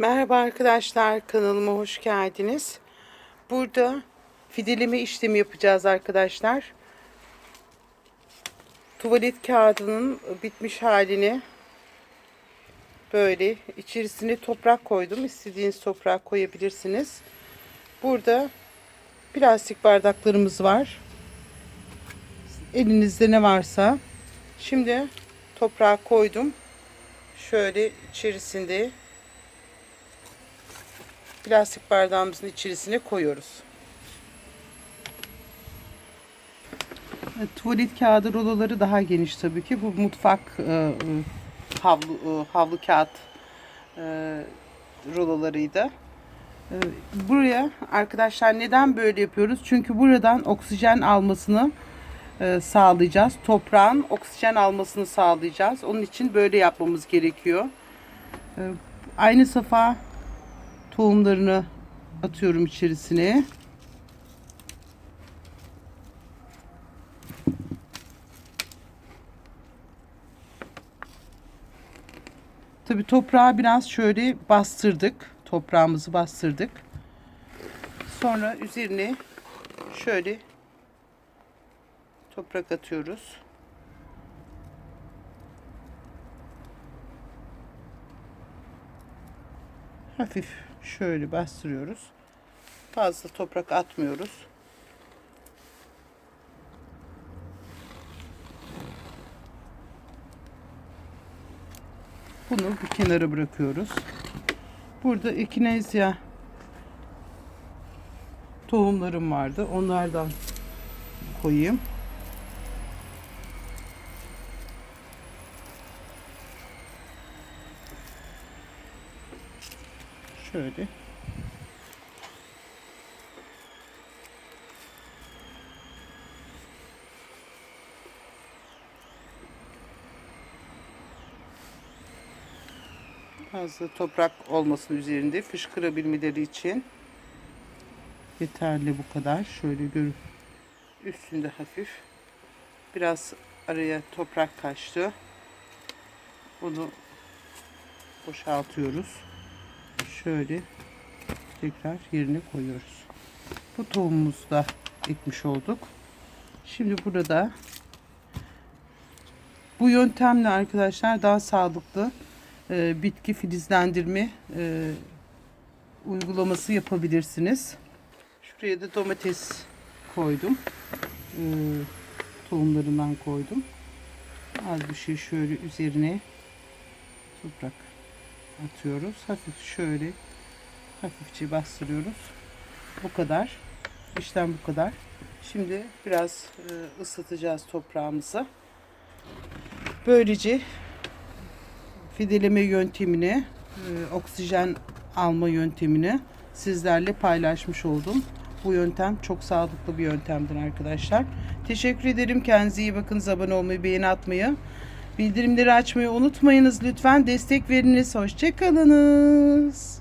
Merhaba arkadaşlar kanalıma hoş geldiniz. Burada fideleme işlemi yapacağız arkadaşlar. Tuvalet kağıdının bitmiş halini böyle içerisine toprak koydum. İstediğiniz toprak koyabilirsiniz. Burada plastik bardaklarımız var. Elinizde ne varsa. Şimdi toprağı koydum. Şöyle içerisinde plastik bardağımızın içerisine koyuyoruz. Tuvalet kağıdı roloları daha geniş tabii ki. Bu mutfak e, e, havlu e, havlu kağıt e, rololarıydı. E, buraya arkadaşlar neden böyle yapıyoruz? Çünkü buradan oksijen almasını e, sağlayacağız. Toprağın oksijen almasını sağlayacağız. Onun için böyle yapmamız gerekiyor. E, aynı safa tohumlarını atıyorum içerisine. Tabi toprağı biraz şöyle bastırdık. Toprağımızı bastırdık. Sonra üzerine şöyle toprak atıyoruz. Hafif şöyle bastırıyoruz. Fazla toprak atmıyoruz. Bunu bir kenara bırakıyoruz. Burada ekinezya tohumlarım vardı. Onlardan koyayım. Şöyle. Fazla toprak olmasın üzerinde fışkırabilmeleri için yeterli bu kadar. Şöyle görün. Üstünde hafif biraz araya toprak kaçtı. Bunu boşaltıyoruz. Şöyle tekrar yerine koyuyoruz. Bu tohumumuzu da ekmiş olduk. Şimdi burada bu yöntemle arkadaşlar daha sağlıklı e, bitki filizlendirme e, uygulaması yapabilirsiniz. Şuraya da domates koydum. E, tohumlarından koydum. Az bir şey şöyle üzerine toprak atıyoruz. Hafif şöyle hafifçe bastırıyoruz. Bu kadar. İşlem bu kadar. Şimdi biraz e, ısıtacağız toprağımızı. Böylece fideleme yöntemini, e, oksijen alma yöntemini sizlerle paylaşmış oldum. Bu yöntem çok sağlıklı bir yöntemdir arkadaşlar. Teşekkür ederim. Kendinize iyi bakın. Abone olmayı, beğeni atmayı, bildirimleri açmayı unutmayınız lütfen. Destek veriniz. Hoşçakalınız.